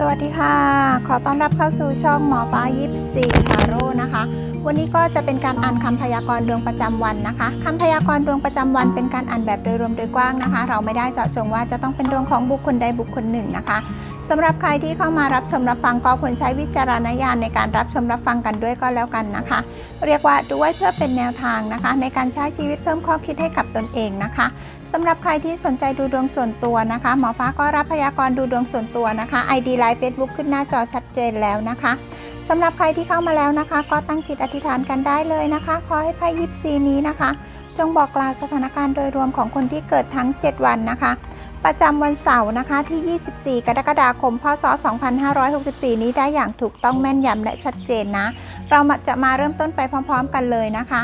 สวัสดีค่ะ ขอต้อนรับเข้าสู่ช่องหมอฟ้ายิปซีทาโร่นะคะ วันนี้ก็จะเป็นการอ่านคำพยากรณ์ดวงประจำวันนะคะคำพยากรณ์ดวงประจำวันเป็นการอ่านแบบโดยรวมโดยกว้างนะคะ เราไม่ได้เจาะจงว่าจะต้องเป็นดวงของบุคคลใดบุคคลหนึ่งนะคะ สำหรับใครที่เข้ามารับชมรับฟังก็ควรใช้วิจารณญาณในการรับชมรับฟังกันด้วยก็แล้วกันนะคะ เรียกว่าดูไว้เพื่อเป็นแนวทางนะคะ ในการใช้ชีวิตเพิ่มข้อคิดให้กับตนเองนะคะสำหรับใครที่สนใจดูดวงส่วนตัวนะคะ หมอฟ้าก็รับพยากรณ์ดูดวงส่วนตัวนะคะ ID ไลน์ Facebook ขึ้นหน้าจอชัดเจนแล้วนะคะสำหรับใครที่เข้ามาแล้วนะคะ ก็ตั้งจิตอธิษฐานกันได้เลยนะคะ ขอให้ไพ่ยิปซีนี้นะคะ จงบอกกล่าวสถานการณ์โดยรวมของคนที่เกิดทั้ง 7 วันนะคะ ประจำวันเสาร์นะคะที่ 24 กรกฎาคม พศ 2564 นี้ได้อย่างถูกต้องแม่นยำและชัดเจนนะ เราจะมาเริ่มต้นไปพร้อม ๆ กันเลยนะคะ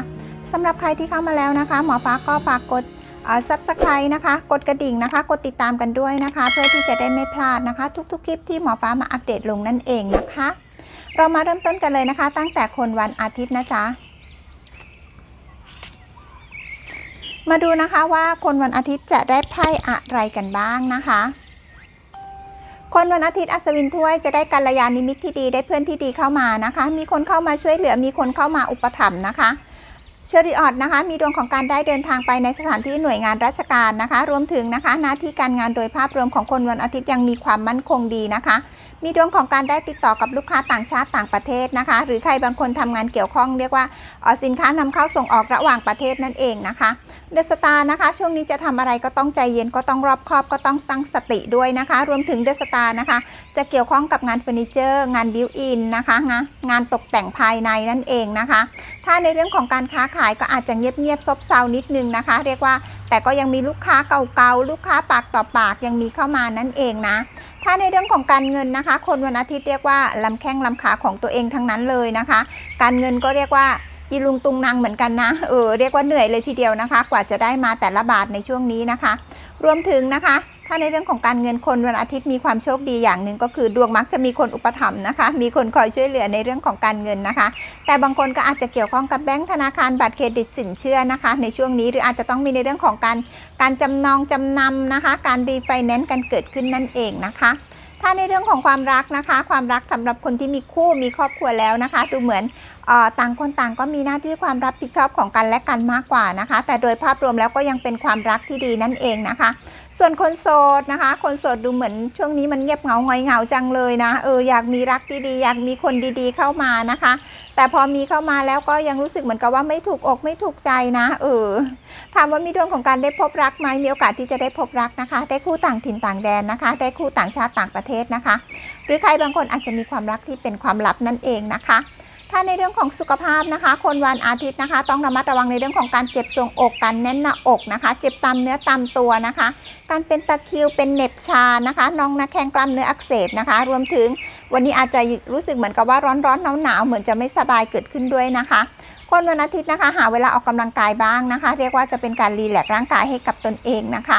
สำหรับใครที่เข้ามาแล้วนะคะ หมอฟ้าก็ฝากกดซับสไครต์นะคะ กดกระดิ่งนะคะ กดติดตามกันด้วยนะคะ เพื่อที่จะได้ไม่พลาดนะคะ ทุกๆ คลิปที่หมอฟ้ามาอัปเดตลงนั่นเองนะคะ เรามาเริ่มต้นกันเลยนะคะ ตั้งแต่คนวันอาทิตย์นะจ๊ะ มาดูนะคะว่าคนวันอาทิตย์จะได้ไพ่อะไรกันบ้างนะคะ คนวันอาทิตย์อัศวินถ้วยจะได้กัลยาณมิตรที่ดีได้เพื่อนที่ดีเข้ามานะคะ มีคนเข้ามาช่วยเหลือมีคนเข้ามาอุปถัมภ์นะคะเชอริออดนะคะ มีดวงของการได้เดินทางไปในสถานที่หน่วยงานราชการนะคะ รวมถึงนะคะ หน้าที่การงานโดยภาพรวมของคนวันอาทิตย์ยังมีความมั่นคงดีนะคะ มีดวงของการได้ติดต่อกับลูกค้าต่างชาติต่างประเทศนะคะ หรือใครบางคนทำงานเกี่ยวข้องเรียกว่าสินค้านำเข้าส่งออกระหว่างประเทศนั่นเองนะคะ เดอะสตาร์นะคะ ช่วงนี้จะทำอะไรก็ต้องใจเย็นก็ต้องรอบคอบก็ต้องตั้งสติด้วยนะคะ รวมถึงเดอะสตาร์นะคะ จะเกี่ยวข้องกับงานเฟอร์นิเจอร์ งานบิวอินนะคะงานงานตกแต่งภายในนั่นเองนะคะ ถ้าในเรื่องของการค้าขายก็อาจจะเงียบๆซบเซานิดนึงนะคะ เรียกว่าแต่ก็ยังมีลูกค้าเก่าๆ ลูกค้าปากต่อปากยังมีเข้ามานั่นเองนะ ถ้าในเรื่องของการเงินนะคะ คนวันอาทิตย์เรียกว่าลำแข้งลำขาของตัวเองทั้งนั้นเลยนะคะ การเงินก็เรียกว่า ยีลุงตุงนางเหมือนกันนะ เออ เรียกว่าเหนื่อยเลยทีเดียวนะคะ กว่าจะได้มาแต่ละบาทในช่วงนี้นะคะ รวมถึงนะคะ ถ้าในเรื่องของการเงินคนวันอาทิตย์มีความโชคดีอย่างหนึ่งก็คือดวงมักจะมีคนอุปถัมภ์นะคะ มีคนคอยช่วยเหลือในเรื่องของการเงินนะคะ แต่บางคนก็อาจจะเกี่ยวข้องกับแบงก์ธนาคารบัตรเครดิตสินเชื่อนะคะ ในช่วงนี้หรืออาจจะต้องมีในเรื่องของการการจำนองจำนำนะคะ การรีไฟแนนซ์กันเกิดขึ้นนั่นเองนะคะ ถ้าในเรื่องของความรักนะคะ ความรักสำหรับคนที่มีคู่มีครอบครัวแล้วนะคะ ดูเหมือนต่างคนต่างก็มีหน้าที่ความรับผิดชอบของกันและกันมากกว่านะคะ แต่โดยภาพรวมแล้วก็ยังเป็นความรักที่ดีนั่นเองนะคะ ส่วนคนโสดนะคะ คนโสดดูเหมือนช่วงนี้มันเงียบเหงาหงอยเหงาจังเลยนะ เอออยากมีรักดีๆ อยากมีคนดีๆเข้ามานะคะ แต่พอมีเข้ามาแล้วก็ยังรู้สึกเหมือนกับว่าไม่ถูกอกไม่ถูกใจนะ เออถามว่ามีดวงของการได้พบรักไหมมีโอกาสที่จะได้พบรักนะคะ ได้คู่ต่างถิ่นต่างแดนนะคะ ได้คู่ต่างชาติต่างประเทศนะคะ หรือใครบางคนอาจจะมีความรักที่เป็นความลับนั่นเองนะคะ ถ้าในเรื่องของสุขภาพนะคะ คนวันอาทิตย์นะคะ ต้องระมัดระวังในเรื่องของการเจ็บทรงอกการแน่นหน้าอกนะคะ เจ็บตามเนื้อตามตัวนะคะ การเป็นตะคริวเป็นเน็บชานะคะน้องน้าแข้งกล้ามเนื้ออักเสบนะคะ รวมถึงวันนี้อาจจะรู้สึกเหมือนกับว่าร้อนร้อนหนาวหนาวเหมือนจะไม่สบายเกิดขึ้นด้วยนะคะ คนวันอาทิตย์นะคะ หาเวลาออกกำลังกายบ้างนะคะ เรียกว่าจะเป็นการรีแลกซ์ร่างกายให้กับตนเองนะคะ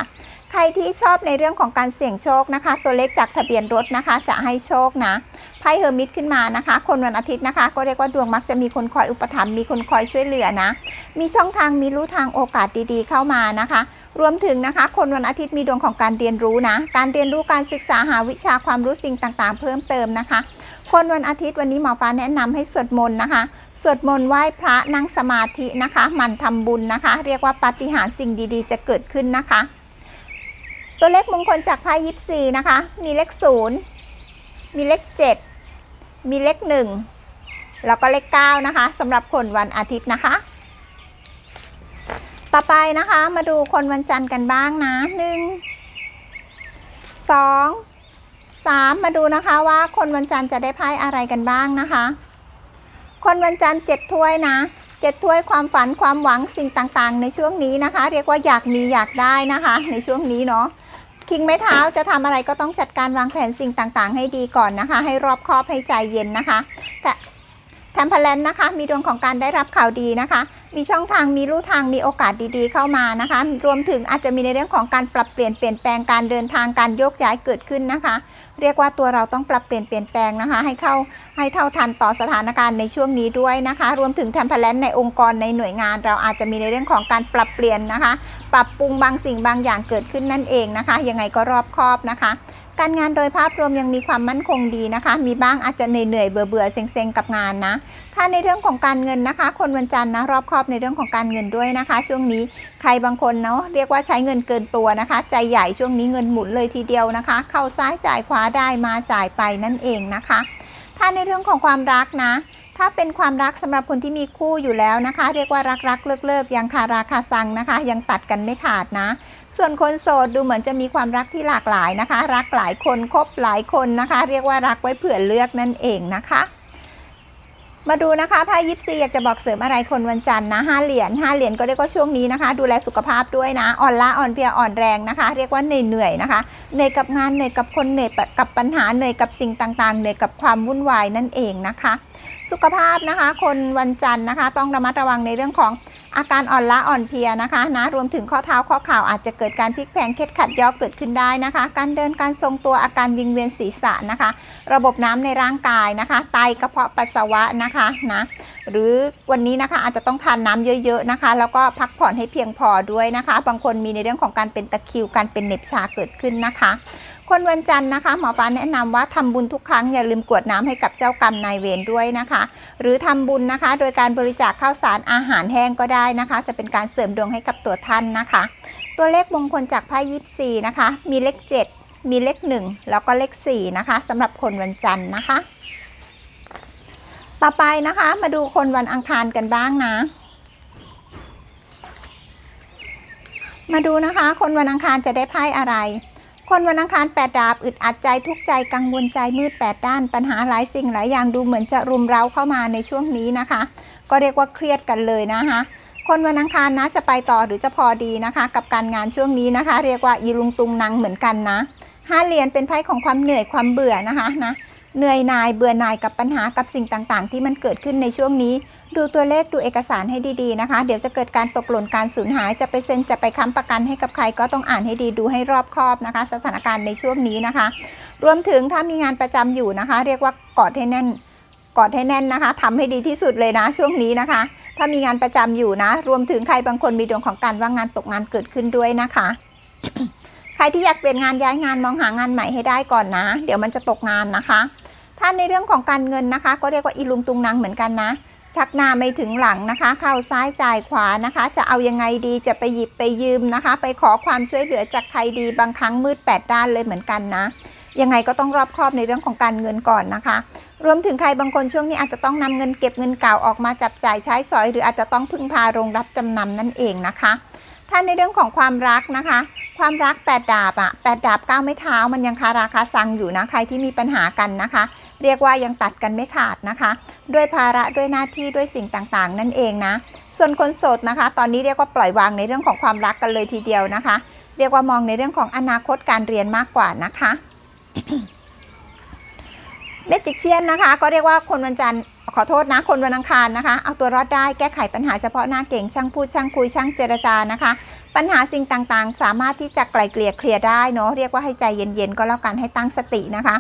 ใครที่ชอบในเรื่องของการเสี่ยงโชคนะคะ ตัวเลขจากทะเบียนรถนะคะ จะให้โชคนะไพ่เฮอร์มิตขึ้นมานะคะ คนวันอาทิตย์นะคะ ก็เรียกว่าดวงมักจะมีคนคอยอุปถัมภ์มีคนคอยช่วยเหลือนะ มีช่องทางมีรู้ทางโอกาสดีๆ เข้ามานะคะ รวมถึงนะคะ คนวันอาทิตย์มีดวงของการเรียนรู้นะ การเรียนรู้การศึกษาหาวิชาความรู้สิ่งต่างๆ เพิ่มเติมนะคะคนวันอาทิตย์วันนี้หมอฟ้าแนะนำให้สวดมนต์นะคะ สวดมนต์ไหว้พระนั่งสมาธินะคะหมันทำบุญนะคะ เรียกว่าปาฏิหาริย์สิ่งดีๆ จะเกิดขึ้นนะคะ ตัวเลขมงคลจากไพ่ยิปซีนะคะ มีเลขศูนย์มีเลขเจ็ดมีเลขหนึ่งแล้วก็เลขเก้านะคะสำหรับคนวันอาทิตย์นะคะ ต่อไปนะคะมาดูคนวันจันทร์กันบ้างนะหนึ่งสองสามมาดูนะคะว่าคนวันจันทร์จะได้ไพ่อะไรกันบ้างนะคะ คนวันจันทร์เจ็ดถ้วยนะเจ็ดถ้วยความฝันความหวังสิ่งต่างๆ ในช่วงนี้นะคะ เรียกว่าอยากมีอยากได้นะคะ ในช่วงนี้เนาะ คิงไม้เท้าจะทำอะไรก็ต้องจัดการวางแผนสิ่งต่างๆ ให้ดีก่อนนะคะ ให้รอบคอบให้ใจเย็นนะคะแต่แทมเพลนนะคะ มีดวงของการได้รับข่าวดีนะคะ มีช่องทางมีลู่ทางมีโอกาสดีๆ เข้ามานะคะ รวมถึงอาจจะมีในเรื่องของการปรับเปลี่ยนเปลี่ยนแปลงการเดินทางการโยกย้ายเกิดขึ้นนะคะ เรียกว่าตัวเราต้องปรับเปลี่ยนเปลี่ยนแปลงนะคะ ให้เข้าให้เท่าทันต่อสถานการณ์ในช่วงนี้ด้วยนะคะ รวมถึงแทมเพลนในองค์กรในหน่วยงาน เราอาจจะมีในเรื่องของการปรับเปลี่ยนนะคะ ปรับปรุงบางสิ่งบางอย่างเกิดขึ้นนั่นเองนะคะ ยังไงก็รอบคอบนะคะ การงานโดยภาพรวมยังมีความมั่นคงดีนะคะ มีบ้างอาจจะเหนื่อยๆเบื่อๆเซ็งๆกับงานนะ ถ้าในเรื่องของการเงินนะคะ คนวันจันทร์นะรอบครอบในเรื่องของการเงินด้วยนะคะ ช่วงนี้ใครบางคนเนาะเรียกว่าใช้เงินเกินตัวนะคะ ใจใหญ่ช่วงนี้เงินหมุนเลยทีเดียวนะคะ เข้าซ้ายจ่ายขวาได้มาจ่ายไปนั่นเองนะคะ ถ้าในเรื่องของความรักนะถ้าเป็นความรักสำหรับคนที่มีคู่อยู่แล้วนะคะ เรียกว่ารักรักเลิกเลิกยังคาราคาซังนะคะ ยังตัดกันไม่ขาดนะ ส่วนคนโสดดูเหมือนจะมีความรักที่หลากหลายนะคะ รักหลายคนคบหลายคนนะคะ เรียกว่ารักไว้เผื่อเลือกนั่นเองนะคะมาดูนะคะไพ่ยิปซีอยากจะบอกเสริมอะไรคนวันจันทร์นะห้าเหรียญห้าเหรียญก็เรียกว่าช่วงนี้นะคะ ดูแลสุขภาพด้วยนะอ่อนล้าอ่อนเพลียอ่อนแรงนะคะ เรียกว่าเหนื่อยๆนะคะเหนื่อยกับงานเหนื่อยกับคนเหนื่อยกับปัญหาเหนื่อยกับสิ่งต่างๆเหนื่อยกับความวุ่นวายนั่นเองนะคะสุขภาพนะคะ คนวันจันทร์นะคะ ต้องระมัดระวังในเรื่องของอาการอ่อนล้าอ่อนเพลียนะคะนะรวมถึงข้อเท้าข้อเข่าอาจจะเกิดการพลิกแพลงเคล็ดขัดย่อเกิดขึ้นได้นะคะ การเดินการทรงตัวอาการวิงเวียนศีรษะนะคะ ระบบน้ำในร่างกายนะคะ ไตกระเพาะปัสสาวะนะคะนะหรือวันนี้นะคะอาจจะต้องทานน้ำเยอะๆนะคะ แล้วก็พักผ่อนให้เพียงพอด้วยนะคะ บางคนมีในเรื่องของการเป็นตะคริวการเป็นเหน็บชาเกิดขึ้นนะคะ คนวันจันทร์นะคะ หมอฟ้าแนะนำว่าทำบุญทุกครั้งอย่าลืมกวดน้ำให้กับเจ้ากรรมนายเวรด้วยนะคะ หรือทำบุญนะคะ โดยการบริจาคข้าวสารอาหารแห้งก็ได้นะคะ จะเป็นการเสริมดวงให้กับตัวท่านนะคะ ตัวเลขมงคลจากไพ่ยิปซีนะคะ มีเลข 7 มีเลข 1 แล้วก็เลข 4 นะคะสำหรับคนวันจันทร์นะคะ ต่อไปนะคะมาดูคนวันอังคารกันบ้างนะมาดูนะคะ คนวันอังคารจะได้ไพ่อะไร คนวันอังคารแปดดาบอึดอัดใจทุกใจกังวลใจมืดแปดด้าน ปัญหาหลายสิ่งหลายอย่างดูเหมือนจะรุมเร้าเข้ามาในช่วงนี้นะคะ ก็เรียกว่าเครียดกันเลยนะคะคนวันอังคารนะจะไปต่อหรือจะพอดีนะคะ กับการงานช่วงนี้นะคะ เรียกว่าอีลุงตุงนังเหมือนกันนะห้าเหรียญเป็นไพ่ของความเหนื่อยความเบื่อนะคะนะเหนื่อยนายเบื่อนายกับปัญหากับสิ่งต่างๆ ที่มันเกิดขึ้นในช่วงนี้ ดูตัวเลขดูเอกสารให้ดีๆนะคะ เดี๋ยวจะเกิดการตกหล่นการสูญหาย จะไปเซ็นจะไปค้ำประกันให้กับใครก็ต้องอ่านให้ดีดูให้รอบคอบนะคะ สถานการณ์ในช่วงนี้นะคะ รวมถึงถ้ามีงานประจำอยู่นะคะ เรียกว่ากอดให้แน่นกอดให้แน่นนะคะทำให้ดีที่สุดเลยนะช่วงนี้นะคะ ถ้ามีงานประจำอยู่นะ รวมถึงใครบางคนมีดวงของการว่างงานตกงานเกิดขึ้นด้วยนะคะ ใครที่อยากเปลี่ยนงานย้ายงานมองหางานใหม่ให้ได้ก่อนนะ เดี๋ยวมันจะตกงานนะคะ ถ้าในเรื่องของการเงินนะคะ ก็เรียกว่าอีลุงตุงนางเหมือนกันนะ ชักหน้าไม่ถึงหลังนะคะ เข้าซ้ายจ่ายขวานะคะ จะเอายังไงดีจะไปหยิบไปยืมนะคะ ไปขอความช่วยเหลือจากใครดีบางครั้งมืดแปดด้านเลยเหมือนกันนะ ยังไงก็ต้องรอบคอบในเรื่องของการเงินก่อนนะคะ รวมถึงใครบางคนช่วงนี้อาจจะต้องนำเงินเก็บเงินเก่าออกมาจับจ่ายใช้สอย หรืออาจจะต้องพึ่งพาโรงรับจำนำนั่นเองนะคะ ถ้าในเรื่องของความรักนะคะ ความรักแปดดาบอะแปดดาบเก้าไม้เท้ามันยังคาราคาซังอยู่นะ ใครที่มีปัญหากันนะคะ เรียกว่ายังตัดกันไม่ขาดนะคะ ด้วยภาระด้วยหน้าที่ด้วยสิ่งต่างๆ นั่นเองนะ ส่วนคนโสดนะคะ ตอนนี้เรียกว่าปล่อยวางในเรื่องของความรักกันเลยทีเดียวนะคะ เรียกว่ามองในเรื่องของอนาคตการเรียนมากกว่านะคะเมจิกเซียนนะคะ ก็เรียกว่าคนวันจันทร์ ขอโทษนะคนวันอังคารนะคะ เอาตัวรอดได้แก้ไขปัญหาเฉพาะหน้าเก่งช่างพูดช่างคุยช่างเจรจานะคะ ปัญหาสิ่งต่างๆ สามารถที่จะไกลเกลี่ยเคลียร์ได้เนาะเรียกว่าให้ใจเย็นๆก็แล้วกันให้ตั้งสตินะคะ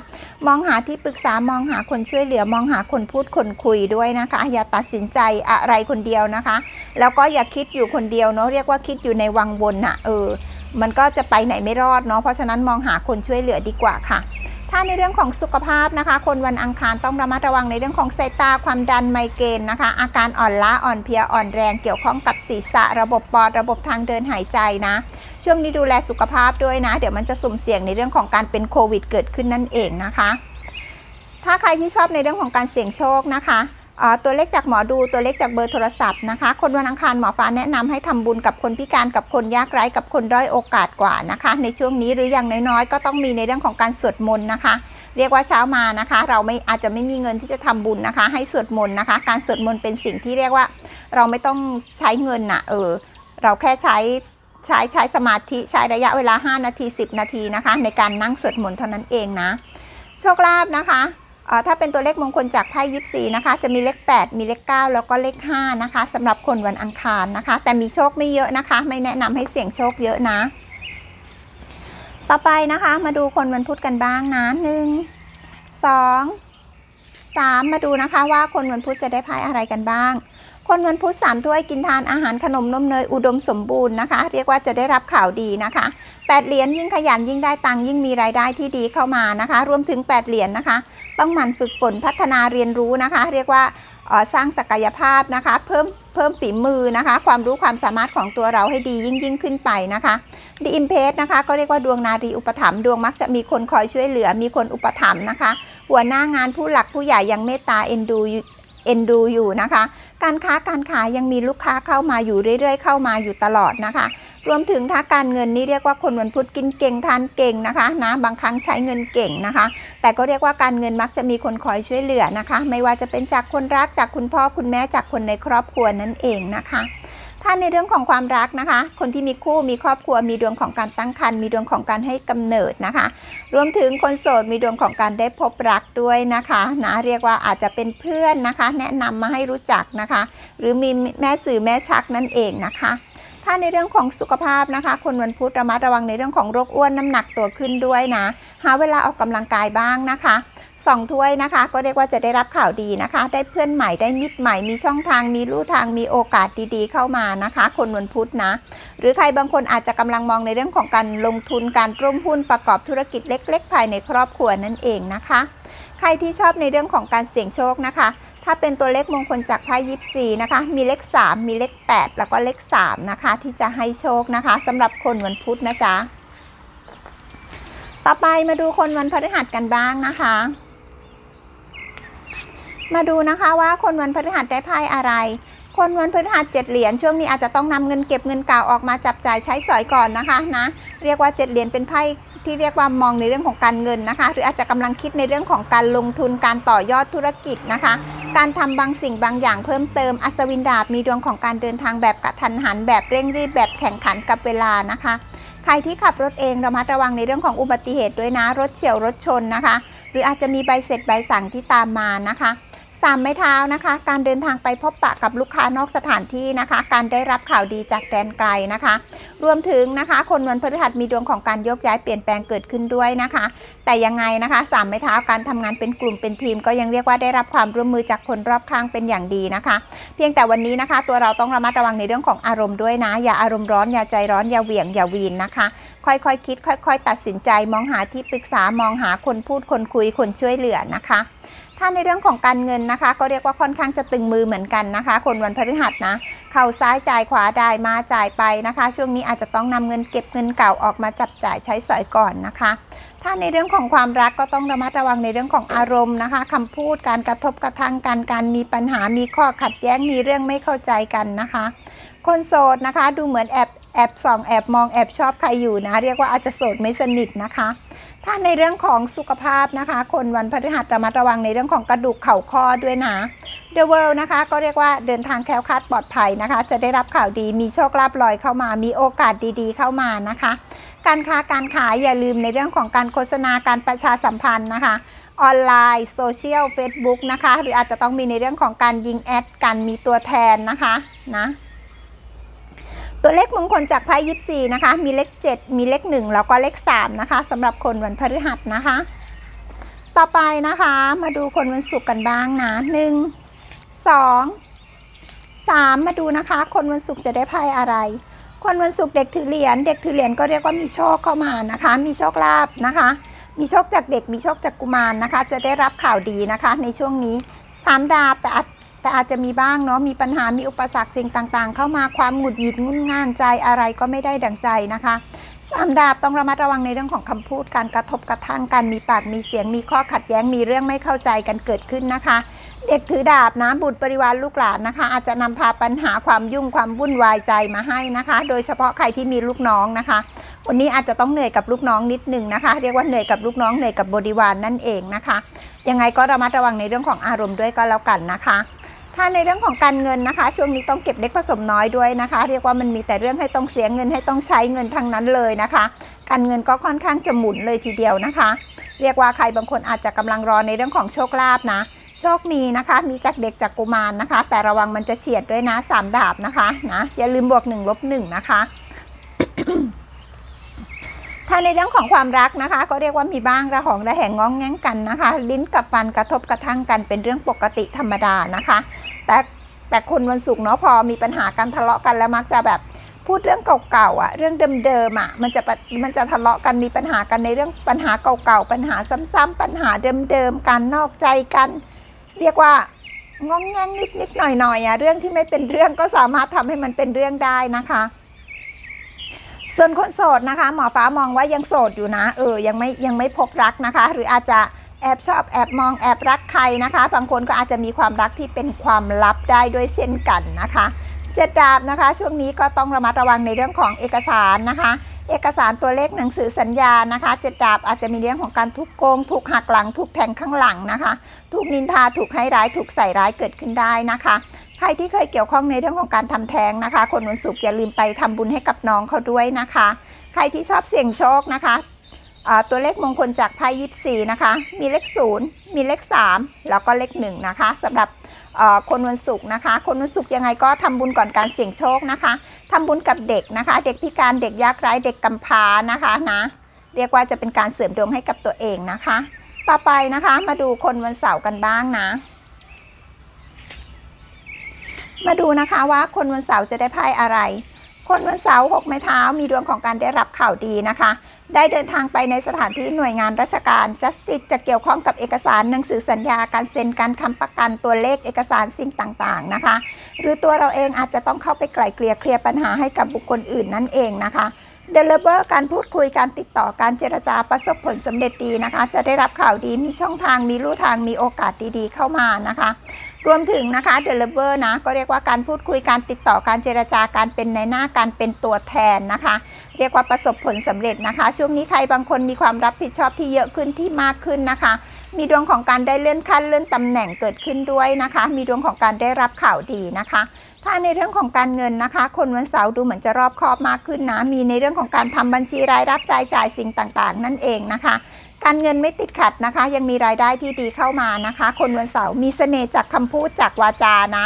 มองหาที่ปรึกษามองหาคนช่วยเหลือมองหาคนพูดคนคุยด้วยนะคะอย่าตัดสินใจอะไรคนเดียวนะคะ แล้วก็อย่าคิดอยู่คนเดียวเนาะเรียกว่าคิดอยู่ในวังวนน่ะเออมันก็จะไปไหนไม่รอดเนาะเพราะฉะนั้นมองหาคนช่วยเหลือดีกว่าค่ะ ถ้าในเรื่องของสุขภาพนะคะ คนวันอังคารต้องระมัดระวังในเรื่องของสายตาความดันไมเกรนนะคะ อาการอ่อนล้าอ่อนเพลียอ่อนแรงเกี่ยวข้องกับศีรษะ ระบบปอดระบบทางเดินหายใจนะ ช่วงนี้ดูแลสุขภาพด้วยนะ เดี๋ยวมันจะสุ่มเสี่ยงในเรื่องของการเป็นโควิดเกิดขึ้นนั่นเองนะคะ ถ้าใครที่ชอบในเรื่องของการเสี่ยงโชคนะคะ ตัวเลขจากหมอดูตัวเลขจากเบอร์โทรศัพท์นะคะ คนวันอังคารหมอฟ้าแนะนำให้ทำบุญกับคนพิการกับคนยากไร้กับคนด้อยโอกาสกว่านะคะ ในช่วงนี้หรืออย่างน้อยๆ ก็ต้องมีในเรื่องของการสวดมนต์นะคะ เรียกว่าเช้ามานะคะ เราไม่อาจจะไม่มีเงินที่จะทำบุญนะคะ ให้สวดมนต์นะคะ การสวดมนต์เป็นสิ่งที่เรียกว่า เราไม่ต้องใช้เงินน่ะเออเราแค่ใช้ใช้ใช้สมาธิใช้ระยะเวลา 5 นาที 10 นาทีนะคะ ในการนั่งสวดมนต์เท่านั้นเองนะโชคลาภนะคะ ถ้าเป็นตัวเลขมงคลจากไพ่ยิปซีนะคะ จะมีเลข 8 มีเลข 9 แล้วก็เลข 5 นะคะสำหรับคนวันอังคารนะคะ แต่มีโชคไม่เยอะนะคะ ไม่แนะนำให้เสี่ยงโชคเยอะนะ ต่อไปนะคะมาดูคนวันพุธกันบ้างนะหนึ่งสองสามมาดูนะคะว่าคนวันพุธจะได้ไพ่อะไรกันบ้าง คนวันพุธสามถ้วยกินทานอาหารขนมนมเนยอุดมสมบูรณ์นะคะ เรียกว่าจะได้รับข่าวดีนะคะแปดเหรียญยิ่งขยันยิ่งได้ตังยิ่งมีรายได้ที่ดีเข้ามานะคะ รวมถึงแปดเหรียญนะคะ ต้องหมั่นฝึกฝนพัฒนาเรียนรู้นะคะ เรียกว่าสร้างศักยภาพนะคะ เพิ่มเพิ่มฝีมือนะคะ ความรู้ความสามารถของตัวเราให้ดียิ่งยิ่งขึ้นไปนะคะดีอิมเพสนะคะ ก็เรียกว่าดวงนารีอุปถัมภ์ดวงมักจะมีคนคอยช่วยเหลือมีคนอุปถัมภ์นะคะ หัวหน้างานผู้หลักผู้ใหญ่ยังเมตตาเอ็นดู เอ็นดูอยู่นะคะ การค้าการขายยังมีลูกค้าเข้ามาอยู่เรื่อย ๆ เข้ามาอยู่ตลอดนะคะ รวมถึงถ้าการเงินนี่เรียกว่าคนวันพุธกินเก่งทานเก่งนะคะนะบางครั้งใช้เงินเก่งนะคะ แต่ก็เรียกว่าการเงินมักจะมีคนคอยช่วยเหลือนะคะ ไม่ว่าจะเป็นจากคนรักจากคุณพ่อคุณแม่จากคนในครอบครัวนั่นเองนะคะ ถ้าในเรื่องของความรักนะคะ คนที่มีคู่มีครอบครัวมีดวงของการตั้งครรภ์มีดวงของการให้กำเนิดนะคะ รวมถึงคนโสดมีดวงของการได้พบรักด้วยนะคะนะเรียกว่าอาจจะเป็นเพื่อนนะคะ แนะนำมาให้รู้จักนะคะ หรือมีแม่สื่อแม่ชักนั่นเองนะคะถ้าในเรื่องของสุขภาพนะคะ คนวันพุธระมัดระวังในเรื่องของโรคอ้วนน้ำหนักตัวขึ้นด้วยนะ หาเวลาออกกำลังกายบ้างนะคะ สองถ้วยนะคะ ก็เรียกว่าจะได้รับข่าวดีนะคะ ได้เพื่อนใหม่ได้มิตรใหม่มีช่องทางมีลู่ทางมีโอกาสดีๆ เข้ามานะคะ คนวันพุธนะ หรือใครบางคนอาจจะกำลังมองในเรื่องของการลงทุนการร่วมหุ้นประกอบธุรกิจเล็ก ๆ ภายในครอบครัวนั่นเองนะคะ ใครที่ชอบในเรื่องของการเสี่ยงโชคนะคะถ้าเป็นตัวเลขมงคลจากไพ่ยิปซีนะคะ มีเลข 3 มีเลข 8 แล้วก็เลข 3 นะคะ ที่จะให้โชคนะคะสำหรับคนวันพุธนะจ๊ะ ต่อไปมาดูคนวันพฤหัสกันบ้างนะคะ มาดูนะคะว่าคนวันพฤหัสได้ไพ่อะไร คนวันพฤหัสเจ็ดเหรียญช่วงนี้อาจจะต้องนำเงินเก็บเงินเก่าออกมาจับจ่ายใช้สอยก่อนนะคะนะเรียกว่าเจ็ดเหรียญเป็นไพ่ที่เรียกว่ามองในเรื่องของการเงินนะคะ หรืออาจจะกำลังคิดในเรื่องของการลงทุนการต่อยอดธุรกิจนะคะ การทำบางสิ่งบางอย่างเพิ่มเติมอัศวินดาบมีดวงของการเดินทางแบบกระทันหัน แบบเร่งรีบแบบแข่งขันกับเวลานะคะ ใครที่ขับรถเองระมัดระวังในเรื่องของอุบัติเหตุด้วยนะรถเฉียวรถชนนะคะ หรืออาจจะมีใบเสร็จใบสั่งที่ตามมานะคะ สามไม้เท้านะคะ การเดินทางไปพบปะกับลูกค้านอกสถานที่นะคะ การได้รับข่าวดีจากแดนไกลนะคะ รวมถึงนะคะ คนวันพฤหัสมีดวงของการยกย้ายเปลี่ยนแปลงเกิดขึ้นด้วยนะคะ แต่ยังไงนะคะสามไม้เท้าการทำงานเป็นกลุ่มเป็นทีม ก็ยังเรียกว่าได้รับความร่วมมือจากคนรอบข้างเป็นอย่างดีนะคะ เพียงแต่วันนี้นะคะ ตัวเราต้องระมัดระวังในเรื่องของอารมณ์ด้วยนะ อย่าอารมณ์ร้อนอย่าใจร้อนอย่าเหวี่ยงอย่าวีนนะคะค่อยๆคคิด ค่อย ๆ ตัดสินใจมองหาที่ปรึกษามองหาคนพูดคนคุยคนช่วยเหลือนะคะ ถ้าในเรื่องของการเงินนะคะ ก็เรียกว่าค่อนข้างจะตึงมือเหมือนกันนะคะ คนวันพฤหัสนะเข่าซ้ายจ่ายขวาได้มาจ่ายไปนะคะ ช่วงนี้อาจจะต้องนำเงินเก็บเงินเก่าออกมาจับจ่ายใช้สอยก่อนนะคะ ถ้าในเรื่องของความรักก็ต้องระมัดระวังในเรื่องของอารมณ์นะคะคำพูดการกระทบกระทั่งกันการมีปัญหามีข้อขัดแย้งมีเรื่องไม่เข้าใจกันนะคะ คนโสดนะคะ ดูเหมือนแอบแอบส่องแอบมองแอบชอบใครอยู่นะ เรียกว่าอาจจะโสดไม่สนิทนะคะ ถ้าในเรื่องของสุขภาพนะคะ คนวันพฤหัสระมัดระวังในเรื่องของกระดูกเข่าข้อด้วยนะ The World นะคะ ก็เรียกว่าเดินทางแคล้วคลาดปลอดภัยนะคะ จะได้รับข่าวดีมีโชคลาภลอยเข้ามา มีโอกาสดีๆ เข้ามานะคะ การค้าการขายอย่าลืมในเรื่องของการโฆษณาการประชาสัมพันธ์นะคะออนไลน์โซเชียลเฟซบุ๊กนะคะ หรืออาจจะต้องมีในเรื่องของการยิงแอดการมีตัวแทนนะคะนะ ตัวเลขมงคลจากไพ่ยิปซีนะคะ มีเลข 7 มีเลข 1 แล้วก็เลข 3 นะคะสำหรับคนวันพฤหัสนะคะ ต่อไปนะคะ มาดูคนวันศุกร์กันบ้างนะ 1 2 3 มาดูนะคะ คนวันศุกร์จะได้ไพ่อะไร คนวันศุกร์เด็กถือเหรียญ เด็กถือเหรียญก็เรียกว่ามีโชคเข้ามานะคะ มีโชคลาภนะคะ มีโชคจากเด็ก มีโชคจากกุมารนะคะ จะได้รับข่าวดีนะคะ ในช่วงนี้สามดาบแต่อาจ แต่อาจจะมีบ้างเนาะมีปัญหามีอุปสรรคสิ่งต่างๆ เข้ามาความหงุดหงิดงุนง่านใจอะไรก็ไม่ได้ดังใจนะคะสามดาบต้องระมัดระวังในเรื่องของคำพูดการกระทบกระทั่งกันมีปากมีเสียงมีข้อขัดแย้งมีเรื่องไม่เข้าใจกันเกิดขึ้นนะคะ เด็กถือดาบนะบุตรบริวารลูกหลานนะคะ อาจจะนำพาปัญหาความยุ่งความวุ่นวายใจมาให้นะคะ โดยเฉพาะใครที่มีลูกน้องนะคะวันนี้อาจจะต้องเหนื่อยกับลูกน้องนิดนึงนะคะ เรียกว่าเหนื่อยกับลูกน้องเหนื่อยกับบริวารนนั่นเองนะคะ ยังไงก็ระมัดระวังในเรื่องของอารมณ์ด้วยก็แล้วกันนะคะ ถ้าในเรื่องของการเงินนะคะ ช่วงนี้ต้องเก็บเล็กผสมน้อยด้วยนะคะ เรียกว่ามันมีแต่เรื่องให้ต้องเสียเงินให้ต้องใช้เงินทั้งนั้นเลยนะคะ การเงินก็ค่อนข้างจะหมุนเลยทีเดียวนะคะ เรียกว่าใครบางคนอาจจะกำลังรอในเรื่องของโชคลาภนะโชคมีนะคะ มีจากเด็กจากกุมารนะคะ แต่ระวังมันจะเฉียดด้วยนะสามดาบนะคะนะอย่าลืมบวก1ลบ1นะคะ ถ้าในเรื่องของความรักนะคะ ก็เรียกว่ามีบ้างระหองระแหงง้องแง้งกันนะคะ ลิ้นกับฟันกระทบกระทั่งกันเป็นเรื่องปกติธรรมดานะคะ แต่แต่คนวันศุกร์เนาะพอมีปัญหากันทะเลาะกันแล้วมักจะแบบพูดเรื่องเก่าๆอะ เรื่องเดิมๆอะ มันจะมันจะทะเลาะกันมีปัญหากันในเรื่องปัญหาเก่าๆปัญหาซ้ำๆปัญหาเดิมๆการนอกใจกัน เรียกว่างองแงงนิดๆหน่อยๆอะเรื่องที่ไม่เป็นเรื่องก็สามารถทำให้มันเป็นเรื่องได้นะคะ ส่วนคนโสดนะคะ หมอฟ้ามองว่ายังโสดอยู่นะ เออยังไม่ยังไม่พบรักนะคะ หรืออาจจะแอบชอบแอบมองแอบรักใครนะคะ บางคนก็อาจจะมีความรักที่เป็นความลับได้ด้วยเช่นกันนะคะเจ็ดดาบนะคะ ช่วงนี้ก็ต้องระมัดระวังในเรื่องของเอกสารนะคะ เอกสารตัวเลขหนังสือสัญญานะคะเจ็ดดาบอาจจะมีเรื่องของการทุกโกง ถูกหักหลัง ถูกแทงข้างหลังนะคะ ถูกนินทาถูกให้ร้ายถูกใส่ร้ายเกิดขึ้นได้นะคะ รที่เคยเกี่ยวข้องในเรื่องของการทำแท้งนะคะ คนวันศุกร์อย่าลืมไปทำบุญให้กับน้องเขาด้วยนะคะ ใครที่ชอบเสี่ยงโชคนะคะตัวเลขมงคลจากไพ่ยิปซีนะคะ มีเลข0มีเลข3 แล้วก็เลข1นะคะสำหรับคนวันศุกร์นะคะ คนวันศุกร์ยังไงก็ทำบุญก่อนการเสี่ยงโชคนะคะทำบุญกับเด็กนะคะ เด็กพิการเด็กยากไร้เด็กกำพร้านะคะนะ เรียกว่าจะเป็นการเสริมดวงให้กับตัวเองนะคะ ต่อไปนะคะมาดูคนวันเสาร์กันบ้างนะ มาดูนะคะว่าคนวันเสาร์จะได้ไพ่อะไร คนวันเสาร์หกไม้เท้ามีดวงของการได้รับข่าวดีนะคะ ได้เดินทางไปในสถานที่หน่วยงานราชการ justice จะเกี่ยวข้องกับเอกสารหนังสือสัญญาการเซ็นการค้ำประกันตัวเลขเอกสารสิ่งต่างๆนะคะ หรือตัวเราเองอาจจะต้องเข้าไปไกล่เกลี่ยเคลียร์ปัญหาให้กับบุคคลอื่นนั่นเองนะคะเดลเบอร์การพูดคุยการติดต่อการเจรจาประสบผลสำเร็จดีนะคะ จะได้รับข่าวดีมีช่องทางมีลู่ทางมีโอกาสดีๆเข้ามานะคะ รวมถึงนะคะเดลเบอร์นะก็เรียกว่าการพูดคุยการติดต่อการเจรจาการเป็นในหน้าการเป็นตัวแทนนะคะ เรียกว่าประสบผลสำเร็จนะคะ ช่วงนี้ใครบางคนมีความรับผิดชอบที่เยอะขึ้นที่มากขึ้นนะคะ มีดวงของการได้เลื่อนขั้นเลื่อนตำแหน่งเกิดขึ้นด้วยนะคะ มีดวงของการได้รับข่าวดีนะคะ ถ้าในเรื่องของการเงินนะคะ คนวันเสาร์ดูเหมือนจะรอบคอบมากขึ้นนะ มีในเรื่องของการทำบัญชีรายรับรายจ่ายสิ่งต่างๆ นั่นเองนะคะ การเงินไม่ติดขัดนะคะ ยังมีรายได้ที่ดีเข้ามานะคะ คนวันเสาร์มีเสน่ห์จากคำพูดจากวาจานะ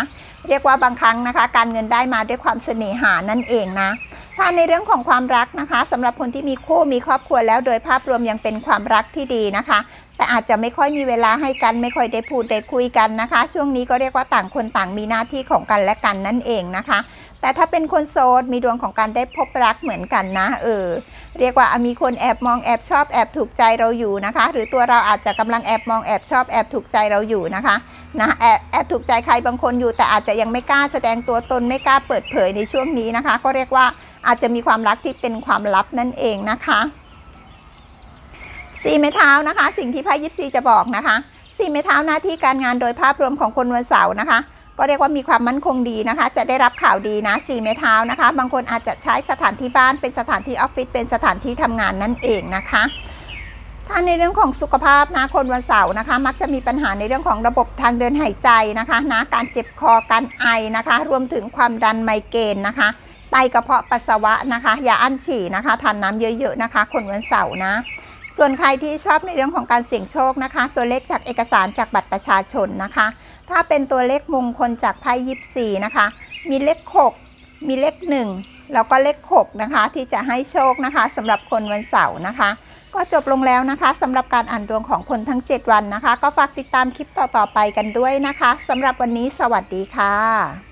เรียกว่าบางครั้งนะคะ การเงินได้มาด้วยความเสน่หานั่นเองนะถ้าในเรื่องของความรักนะคะสำหรับคนที่มีคู่มีครอบครัวแล้วโดยภาพรวมยังเป็นความรักที่ดีนะคะ แต่อาจจะไม่ค่อยมีเวลาให้กัน ไม่ค่อยได้พูดได้คุยกันนะคะ ช่วงนี้ก็เรียกว่าต่างคนต่างมีหน้าที่ของกันและกันนั่นเองนะคะ แต่ถ้าเป็นคนโสดมีดวงของการได้พบรักเหมือนกันนะ เออ เรียกว่ามีคนแอบมองแอบชอบแอบถูกใจเราอยู่นะคะ หรือตัวเราอาจจะกำลังแอบมองแอบชอบแอบถูกใจเราอยู่นะคะนะแอบแอบถูกใจใครบางคนอยู่ แต่อาจจะยังไม่กล้าแสดงตัวตนไม่กล้าเปิดเผยในช่วงนี้นะคะ ก็เรียกว่าอาจจะมีความรักที่เป็นความลับนั่นเองนะคะ สี่ไม้เท้านะคะ สิ่งที่ไพ่ยิปซีจะบอกนะคะสี่ไม้เท้าหน้าที่การงานโดยภาพรวมของคนวันเสาร์นะคะ ก็เรียกว่ามีความมั่นคงดีนะคะ จะได้รับข่าวดีนะสี่ไม้เท้านะคะ บางคนอาจจะใช้สถานที่บ้านเป็นสถานที่ออฟฟิศเป็นสถานที่ทำงานนั่นเองนะคะถ้าในเรื่องของสุขภาพนะคนวันเสาร์นะคะ มักจะมีปัญหาในเรื่องของระบบทางเดินหายใจนะคะนะการเจ็บคอการไอนะคะ รวมถึงความดันไมเกรนนะคะ ไตกระเพาะปัสสาวะนะคะ อย่าอั้นฉี่นะคะทานน้ำเยอะๆนะคะ คนวันเสาร์นะ ส่วนใครที่ชอบในเรื่องของการเสี่ยงโชคนะคะ ตัวเลขจากเอกสารจากบัตรประชาชนนะคะ ถ้าเป็นตัวเลขมงคลจากไพ่ยิปซีนะคะ มีเลข 6 มีเลข 1 แล้วก็เลข 6 นะคะ ที่จะให้โชคนะคะสำหรับคนวันเสาร์นะคะ ก็จบลงแล้วนะคะสำหรับการอ่านดวงของคนทั้ง 7 วันนะคะ ก็ฝากติดตามคลิปต่อๆไปกันด้วยนะคะสำหรับวันนี้สวัสดีค่ะ